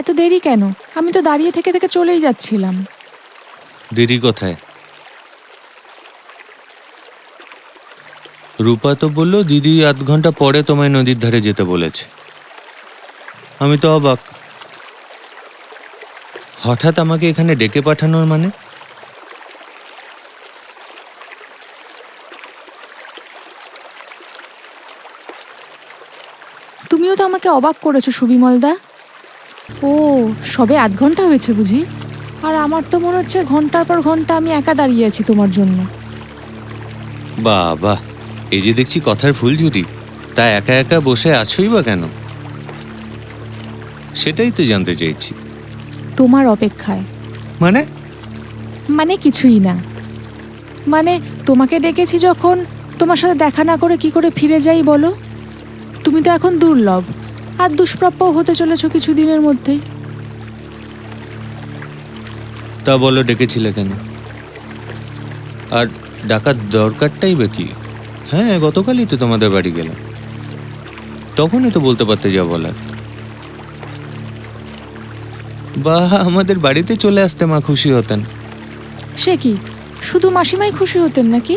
এত দেরি কেন? আমি তো দাঁড়িয়ে থেকে থেকে চলেই যাচ্ছিলাম। দেরি কোথায়? রূপা তো বলল দিদি আধ ঘণ্টা পরে তোমায় নদীর ধারে যেতে বলেছে। আমি তো অবাক। হঠাৎ আমাকে এখানে ডেকে পাঠানোর মানে? তুমিও তো আমাকে অবাক করেছ সুবিমলদা ও সবে আধ ঘণ্টা হয়েছে বুঝি। আর আমার তো মনে হচ্ছে ঘণ্টার পর ঘণ্টা আমি একা দাঁড়িয়ে আছি তোমার জন্য। বাহ এই যে দেখছি কথার ফুল যদি তা একা একা বসে আছোই বা কেন? সেটাই তো জানতে চাইছি। তোমার অপেক্ষায়। মানে? মানে কিছুই না। মানে তোমাকে ডেকেছি যখন তোমার সাথে দেখা না করে কি করে ফিরে যাই বলো? তুমি তো এখন দুর্লভ। আর দুষ্প্রাপ্য হতে চলেছো কিছুদিনের মধ্যেই। তা বলো ডেকেছিলে কেন? আর ডাকার দরকারটাই বা কি? হ্যাঁ গতকালই তো তোমাদের বাড়ি গেলাম। তখনই তো বলতে পারতে যা বলার। বা আমাদের বাড়িতে চলে আসতে মা খুশি হতেন। সে কি শুধু মাসিমাই খুশি হতেন নাকি?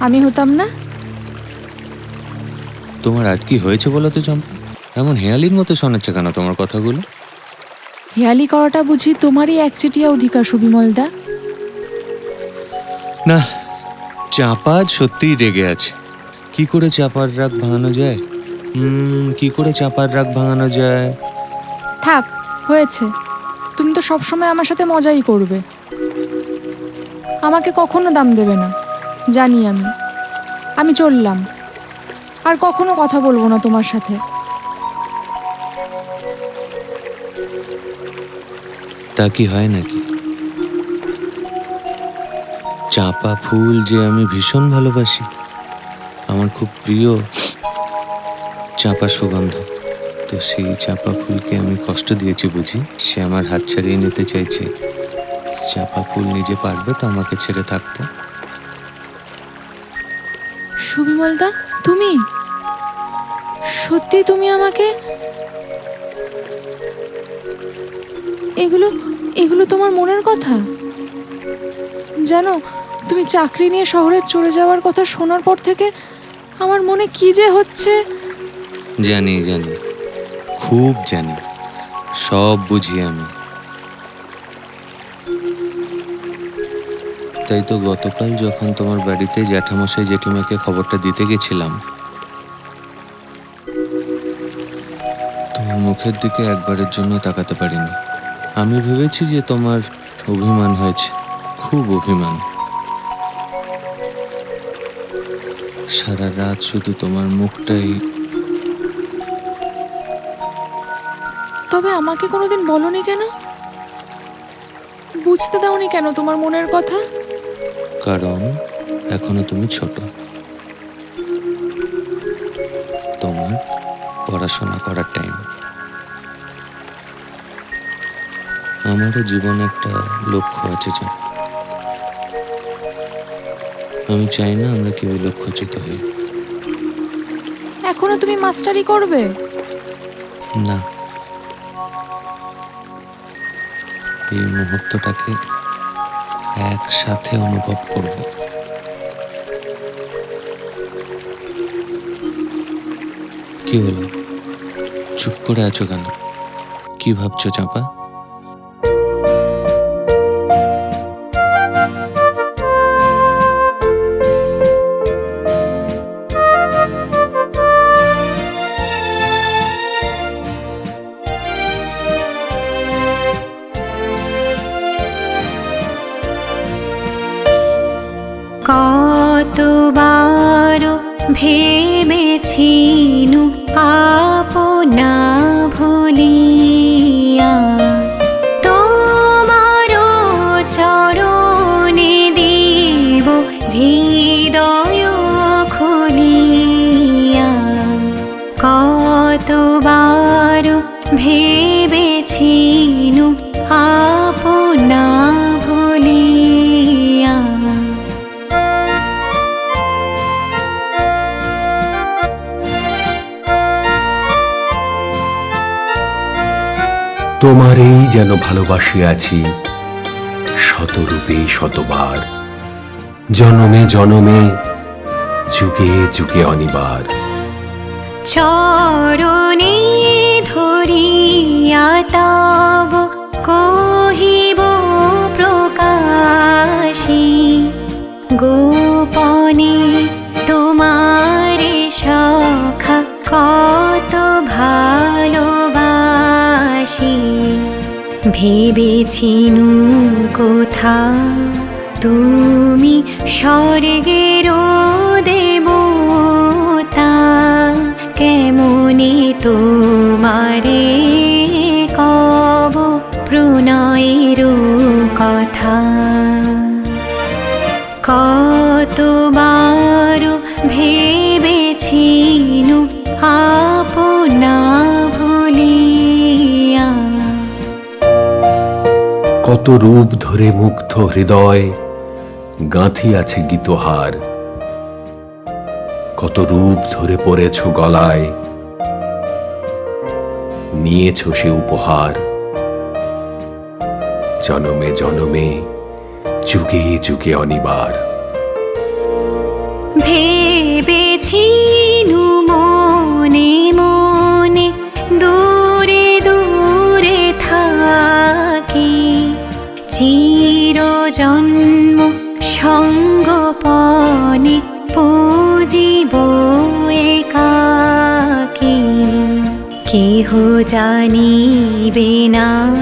আমি হতাম না? তোমার আজ কি হয়েছে বলো তো চম্পা? এমন হেয়ালির মতো শোনাচ্ছে কেন তোমার কথাগুলো? হেয়ালি করাটা বুঝি তোমারই একচেটিয়া অধিকার সুবিমলদা? না চাপা আজ সত্যিই রেগে আছে। কি করে চাপার রাগ ভাঙানো যায়? হুম কি করে চাপার রাগ ভাঙানো যায়? থাক হয়েছে। তুমি তো সবসময় আমার সাথে মজাই করবে। আমাকে কখনো দাম দেবে না জানি আমি। আমি চললাম। আর কখনো কথা বলব না তোমার সাথে। তা কি হয় নাকি? চাপা ফুল যে আমি ভীষণ ভালোবাসি, আমার খুব প্রিয় চাপা সুগন্ধ। তো সেই চাপা ফুলকে আমি কষ্ট দিয়েছি বুঝি? সে আমার হাত ছাড়িয়ে নিতে চাইছে। চাপা ফুল নিজে পারবে তো আমাকে ছেড়ে থাকতে? সুবিমলদা, তুমি? সত্যি তুমি আমাকে এগুলো এগুলো তোমার মনের কথা? জানো, তুমি চাকরি নিয়ে শহরে চলে যাওয়ার কথা শোনার পর থেকে আমার মনে কি যে হচ্ছে? জানি জানি। খুব জানি। সব বুঝি আমি। তাই তো গতকাল যখন তোমার বাড়িতে জ্যাঠামশাই জেঠিমাকে খবরটা দিতে গেছিলাম, তোমার মুখের দিকে একবারের জন্য তাকাতে পারিনি। আমি ভেবেছি যে তোমার অভিমান হয়েছে। খুব অভিমান। সারা রাত শুধু তোমার মুখটাই তবে আমাকে কোনোদিন বলনি কেন? বুঝতে দাওনি কেন তোমার মনের কথা? কারণ এখনও তুমি ছোট। তোমার পড়াশোনা করার টাইম আমারও জীবনে একটা লক্ষ্য আছে যা আমি চাই না আমরা কেউ লক্ষ্যচ্যুত হই। এখনও তুমি মাস্টারি করবে? না। এই মুহূর্তটাকে একসাথে অনুভব করব। কি হলো? চুপ করে আছো কেন? কি ভাবছ চাপা? ভেবেছিনু আপনা ভুলিয়া তোমারেই যেন ভালোবাসিয়াছি শতরূপে শতবার। জনমে জনমে, যুগে যুগে অনিবার। চরণে ধরিয়া তব, কহিব প্রকাশী। গোপনে ভেবেছিনু কোথা? তুমি স্বর্গের দেবতা কেমনে তোমারে কত রূপ ধরে মুগ্ধ হৃদয় গাঁথি আছে গীতহার। কত রূপ ধরে পড়েছ গলায়, নিয়েছ সে উপহার। জনমে জনমে, যুগে যুগে অনিবার। ভেবেছিনু কেহ জানিবে না?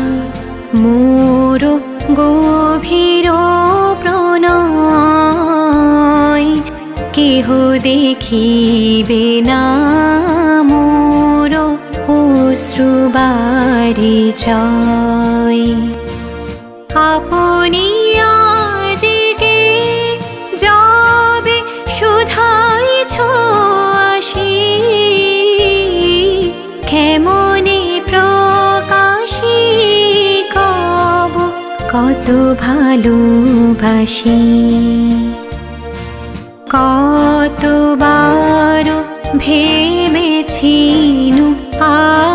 মোর গভীর প্রণয় কেহ দেখিবে না? মোর অশ্রুবারি জয় কত ভালোবাসি। কতবার ভেবেছিনু আপনা